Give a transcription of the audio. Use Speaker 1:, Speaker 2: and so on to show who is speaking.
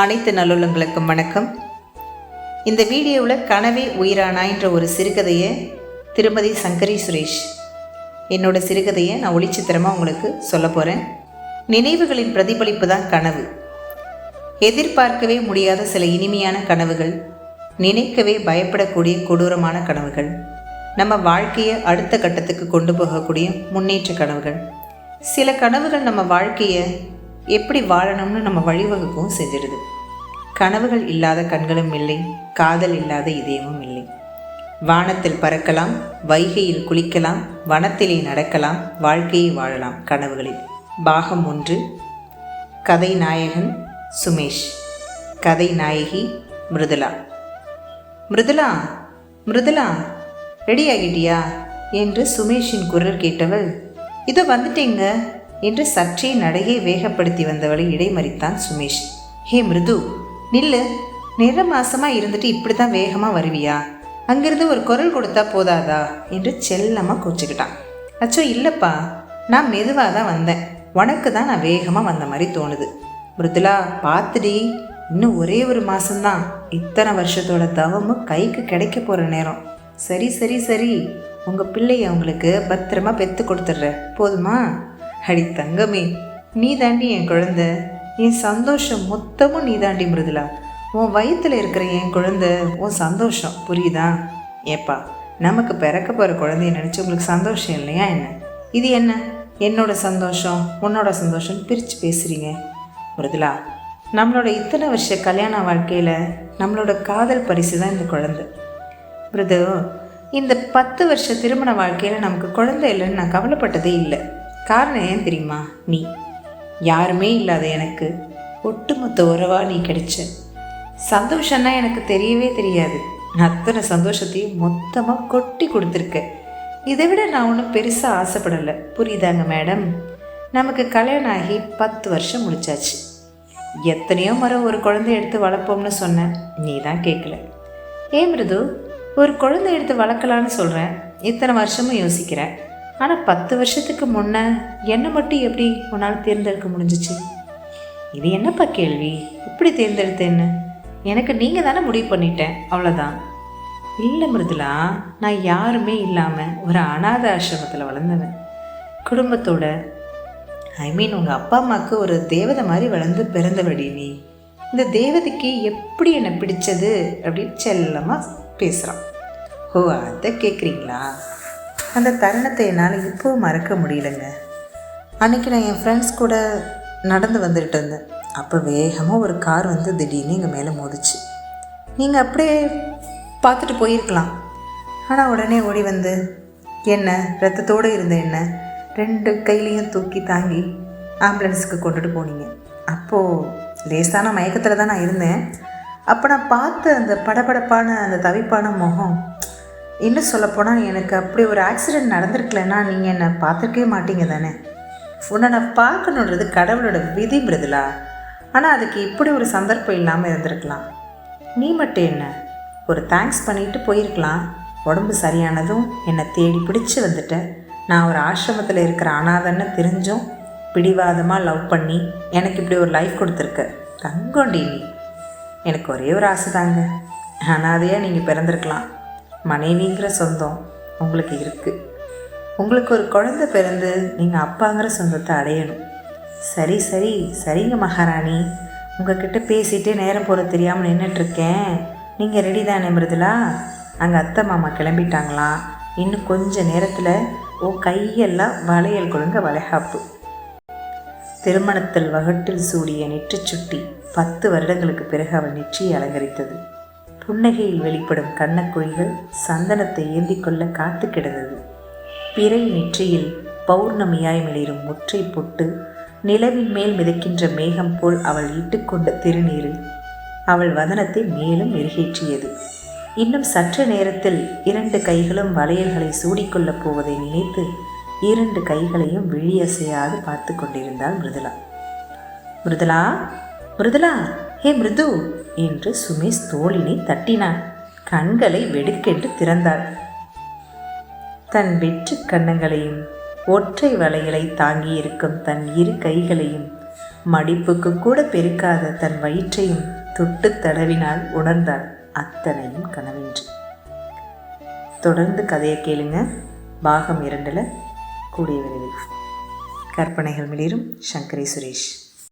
Speaker 1: அனைத்து நல்லுள்ளங்களுக்கும் வணக்கம். இந்த வீடியோவில் கனவே உயிரானா என்ற ஒரு சிறுகதையை திருமதி சங்கரி சுரேஷ் என்னோட சிறுகதையை நான் ஒளிச்சித்திரமாக உங்களுக்கு சொல்ல போகிறேன் நினைவுகளின் பிரதிபலிப்பு தான் கனவு. எதிர்பார்க்கவே முடியாத சில இனிமையான கனவுகள் நினைக்கவே பயப்படக்கூடிய கொடூரமான கனவுகள் நம்ம வாழ்க்கையை அடுத்த கட்டத்துக்கு கொண்டு போகக்கூடிய முன்னேற்ற கனவுகள். சில கனவுகள் நம்ம வாழ்க்கையை எப்படி வாழணும்னு நம்ம வழிவகுக்கவும் செஞ்சிடுது. கனவுகள் இல்லாத கண்களும் இல்லை காதல் இல்லாத இதயமும் இல்லை. வானத்தில் பறக்கலாம் வைகையில் குளிக்கலாம் வனத்திலே நடக்கலாம் வாழ்க்கையை வாழலாம் கனவுகளில். பாகம் ஒன்று கதை நாயகன் சுமேஷ். கதை நாயகி மிருதுலா மிருதுலா மிருதுலா ரெடி ஆகிட்டியா? என்று சுமேஷின் குரல் கேட்டவள் இதோ வந்துட்டேங்க. என்று சற்றே நடையை வேகப்படுத்தி வந்தவளை இடைமறித்தான் சுமேஷ். ஹே மிருது நில்லு. நிற மாசமா இருந்துட்டு இப்படி தான் வேகமாக வருவியா? அங்கிருந்து ஒரு குரல் கொடுத்தா போதாதா? என்று செல்லமாக கூச்சிக்கிட்டான். அச்சோ இல்லைப்பா. நான் மெதுவாக தான் வந்தேன். உனக்கு தான் நான் வேகமாக வந்த மாதிரி தோணுது. மிருதுலா பார்த்துடி இன்னும் ஒரே ஒரு மாதம்தான் இத்தனை வருஷத்தோட தவமும் கைக்கு கிடைக்க போகிற நேரம். சரி சரி சரி. உங்கள் பிள்ளைய அவங்களுக்கு பத்திரமா பெற்று கொடுத்துட்ற போதுமா? அடி தங்கமே நீ தாண்டி என் குழந்த. என் சந்தோஷம் மொத்தமும் நீ தாண்டி மிருதுலா உன் வயிற்றில் இருக்கிற என் குழந்த உன் சந்தோஷம். புரியுதா? ஏப்பா நமக்கு பிறக்க போகிற குழந்தைய நினச்சி உங்களுக்கு சந்தோஷம் இல்லையா என்ன? இது என்ன? என்னோட சந்தோஷம் உன்னோட சந்தோஷம் பிரித்து பேசுகிறீங்க மிருதுலா நம்மளோட இத்தனை வருஷ கல்யாண வாழ்க்கையில் நம்மளோட காதல் பரிசு தான் இந்த குழந்தை. மிருது இந்த பத்து வருஷ திருமண வாழ்க்கையில் நமக்கு குழந்தை இல்லைன்னு நான் கவலைப்பட்டதே இல்லை. காரணம் ஏன் தெரியுமா? நீ. யாருமே இல்லாத எனக்கு ஒட்டுமொத்த உறவாக நீ கிடைச்ச. சந்தோஷம்னா எனக்கு தெரியவே தெரியாது. அத்தனை சந்தோஷத்தையும் மொத்தமாக கொட்டி கொடுத்துருக்க. இதை விட நான் ஒன்றும் பெருசாக ஆசைப்படலை. புரியுதாங்க மேடம்? நமக்கு கல்யாணம் ஆகி பத்து வருஷம் முடிச்சாச்சு. எத்தனையோ மரம் ஒரு குழந்தை எடுத்து வளர்ப்போம்னு சொன்னேன் நீ தான் கேட்கல ஏன் மிருது? ஒரு குழந்தை எடுத்து வளர்க்கலான்னு சொல்கிறேன் இத்தனை வருஷமும் யோசிக்கிறேன் ஆனால் பத்து வருஷத்துக்கு முன்ன என்னை மட்டும் எப்படி உன்னால் தேர்ந்தெடுக்க முடிஞ்சிச்சு? இது என்னப்பா கேள்வி? இப்படி தேர்ந்தெடுத்தேன்னு? எனக்கு நீங்கள் தானே முடிவு பண்ணிட்டேன். அவ்வளோதான் இல்லை மிருதுலா நான் யாருமே இல்லாமல் ஒரு அனாத ஆசிரமத்தில் வளர்ந்தவன். குடும்பத்தோட ஐ மீன் உங்கள் அப்பா அம்மாவுக்கு ஒரு தேவதை மாதிரி வளர்ந்து பிறந்தவடி நீ. இந்த தேவதைக்கு எப்படி என்னை பிடிச்சது அப்படின்னு செல்லமாக பேசுகிறான் ஓ அதை கேட்குறீங்களா அந்த தருணத்தை என்னால் இப்போவும் மறக்க முடியலங்க. அன்றைக்கி நான் என் ஃப்ரெண்ட்ஸ் கூட நடந்து வந்துட்டு இருந்தேன். அப்போ வேகமாக ஒரு கார் வந்து திடீர்னு எங்கள் மேலே மோதிச்சு. நீங்கள் அப்படியே பார்த்துட்டு போயிருக்கலாம். ஆனால் உடனே ஓடி வந்து என்ன? ரத்தத்தோடு இருந்த என்ன? ரெண்டு கையிலையும் தூக்கி தாங்கி ஆம்புலன்ஸுக்கு கொண்டுட்டு போனீங்க. அப்போது லேசான மயக்கத்தில் தான் நான் இருந்தேன். அப்போ நான் பார்த்த அந்த படபடப்பான அந்த தவிப்பான முகம் இன்னும் சொல்லப்போனால் எனக்கு அப்படி ஒரு ஆக்சிடெண்ட் நடந்திருக்கலன்னா நீங்கள் என்னை பார்த்துருக்கவே மாட்டீங்க தானே? உன்னை நான் பார்க்கணுன்றது கடவுளோட விதிங்கிறதுலா ஆனால் அதுக்கு இப்படி ஒரு சந்தர்ப்பம் இல்லாமல் இருந்திருக்கலாம். நீ மட்டும் என்ன? ஒரு தேங்க்ஸ் பண்ணிட்டு போயிருக்கலாம். உடம்பு சரியானதும் என்னை தேடி பிடிச்சி வந்துட்ட. நான் ஒரு ஆசிரமத்தில் இருக்கிற அனாதன்னு தெரிஞ்சும் பிடிவாதமாக லவ் பண்ணி எனக்கு இப்படி ஒரு லைஃப் கொடுத்துருக்க. தங்கோண்டி நீ. எனக்கு ஒரே ஒரு ஆசை தாங்க அனாதையாக நீங்கள் பிறந்திருக்கலாம். மனைவிங்கிற சொந்தம் உங்களுக்கு இருக்குது உங்களுக்கு ஒரு குழந்தை பிறந்து நீங்கள் அப்பாங்கிற சொந்தத்தை அடையணும். சரி சரி சரிங்க மகாராணி. உங்ககிட்ட பேசிகிட்டே நேரம் போகிற தெரியாமல் நின்றுட்டுருக்கேன் நீங்கள் ரெடி தானே மிருதுலா அங்கே அத்தை மாமா கிளம்பிட்டாங்களாம் இன்னும் கொஞ்ச நேரத்தில் ஓ கையெல்லாம் வளையல் கொடுங்க வளைகாப்பு. திருமணத்தில் வகட்டில் சூடிய நெற்றிச் சுட்டி பத்து வருடங்களுக்கு பிறகு அவள் நெற்றியை அலங்கரித்தது. புன்னகையில் வெளிப்படும் கண்ணக்குழிகள் சந்தனத்தை ஏந்தி கொள்ள காத்து கிடந்தது. பிறை நெற்றியில் பௌர்ணமியாய் மிளிரும் முற்றை பொட்டு நிலவின் மேல் மிதக்கின்ற மேகம் போல் அவள் இட்டுக்கொண்ட திருநீரில் அவள் வதனத்தை மேலும் மெருகேற்றியது. இன்னும் சற்று நேரத்தில் இரண்டு கைகளும் வளையல்களை சூடிக்கொள்ளப் போவதை நினைத்து இரண்டு கைகளையும் விழியசையாது பார்த்து கொண்டிருந்தாள் மிருதுலா மிருதுலா மிருதுலா ஹே மிருது என்று சுமேஷ் தோளினை தட்டினான் கண்களை வெடுக்கென்று திறந்தாள் தன் வெற்று கன்னங்களையும் ஒற்றை வளையலை தாங்கியிருக்கும் தன் இரு கைகளையும் மடிப்புக்கு கூட பெருக்காத தன் வயிற்றையும் தொட்டு தடவினால் உணர்ந்தாள் அத்தனையும் கனவென்று. தொடர்ந்து கதையை கேளுங்க. பாகம் இரண்டில் கூடிய விரைவில். கற்பனைகள் மிளிரும். சங்கரி சுரேஷ்.